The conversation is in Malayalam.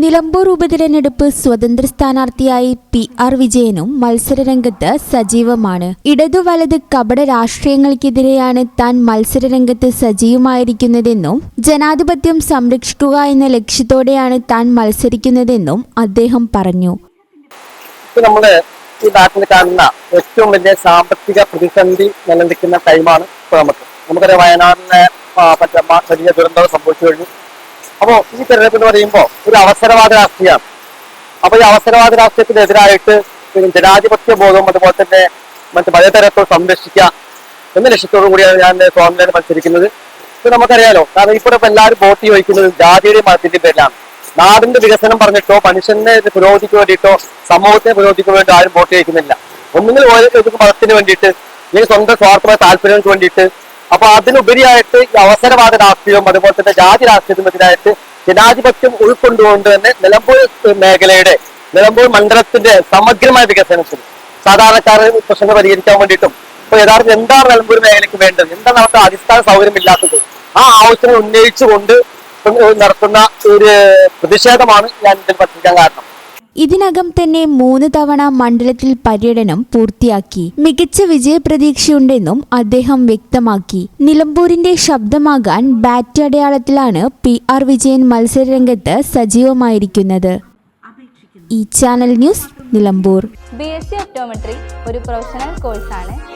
നിലമ്പൂർ ഉപതിരഞ്ഞെടുപ്പ് സ്വതന്ത്ര സ്ഥാനാർത്ഥിയായി പി ആർ വിജയനും മത്സരരംഗത്ത് സജീവമാണ്. ഇടതു വലത് കപട രാഷ്ട്രീയങ്ങൾക്കെതിരെയാണ് താൻ മത്സരരംഗത്ത് സജീവമായിരിക്കുന്നതെന്നും ജനാധിപത്യം സംരക്ഷിക്കുക എന്ന ലക്ഷ്യത്തോടെയാണ് താൻ മത്സരിക്കുന്നതെന്നും അദ്ദേഹം പറഞ്ഞു. നമ്മുടെ ഈ നാട്ടിൽ കാണുന്ന ഏറ്റവും വലിയ സാമ്പത്തിക പ്രതിസന്ധി നിലനിൽക്കുന്ന ടൈമാണ് ഇപ്പൊ നമുക്ക്. നമുക്കറിയാം വയനാടിനെ മറ്റേ വലിയ ദുരന്തം സംഭവിച്ചു കഴിഞ്ഞു. അപ്പോ ഈ തെരഞ്ഞെടുപ്പ് എന്ന് പറയുമ്പോൾ ഒരു അവസരവാദ രാഷ്ട്രീയമാണ് അപ്പൊ ഈ അവസരവാദ രാഷ്ട്രീയത്തിനെതിരായിട്ട് ജനാധിപത്യ ബോധവും അതുപോലെ തന്നെ മറ്റു പലതരത്തോ സംരക്ഷിക്കുക എന്ന ലക്ഷ്യത്തോടു കൂടിയാണ് ഞാൻ സ്വാതന്ത്ര്യം മത്സരിക്കുന്നത്. ഇപ്പൊ നമുക്കറിയാലോ കാരണം ഇപ്പോൾ ഇപ്പൊ എല്ലാവരും വോട്ട് ചോദിക്കുന്നത് ജാതിയുടെയും മതത്തിന്റെ പേരിലാണ്. നാടിന്റെ വികസനം പറഞ്ഞിട്ടോ മനുഷ്യനെ പുരോഗതിക്ക് വേണ്ടിയിട്ടോ സമൂഹത്തെ പുരോഗതിക്ക് വേണ്ടി ആരും വോട്ട് ചോദിക്കുന്നില്ല. ഒന്നുകിൽ ഓരോ മതത്തിന് വേണ്ടിയിട്ട് അല്ലെങ്കിൽ സ്വന്തം സ്വാർത്ഥമായ താല്പര്യങ്ങൾക്ക് വേണ്ടിയിട്ട് അപ്പൊ അതിനുപരിയായിട്ട് ഈ അവസരവാദ രാഷ്ട്രീയവും അതുപോലെ തന്നെ ജാതി രാഷ്ട്രീയത്തിനെതിരായിട്ട് ജനാധിപത്യം ഉൾക്കൊണ്ടുകൊണ്ട് തന്നെ നിലമ്പൂർ മേഖലയുടെ നിലമ്പൂർ മണ്ഡലത്തിന്റെ സമഗ്രമായ വികസനത്തിൽ സാധാരണക്കാരെ പ്രശ്നങ്ങൾ പരിഹരിക്കാൻ വേണ്ടിയിട്ടും ഇപ്പൊ യഥാർത്ഥം എന്താണ് നിലമ്പൂർ മേഖലയ്ക്ക് വേണ്ടത്? എന്താണ് അവർക്ക് അടിസ്ഥാന സൗകര്യം ഇല്ലാത്തത് ആ ആവശ്യങ്ങൾ ഉന്നയിച്ചുകൊണ്ട് നടത്തുന്ന ഒരു പ്രതിഷേധമാണ് ഞാൻ ഇതിൽ പറ്റിക്കാൻ കാരണം. ഇതിനകം തന്നെ മൂന്ന് തവണ മണ്ഡലത്തിൽ പര്യടനം പൂർത്തിയാക്കി. മികച്ച വിജയപ്രതീക്ഷയുണ്ടെന്നും അദ്ദേഹം വ്യക്തമാക്കി. നിലമ്പൂരിന്റെ ശബ്ദമാകാൻ ബാറ്റ് അടയാളത്തിലാണ് പി ആർ വിജയൻ മത്സരരംഗത്ത് സജീവമായിരിക്കുന്നത്. ഈ channel news Nilambur. B S C ഒരു പ്രൊഫഷണൽ കോഴ്സാണ്.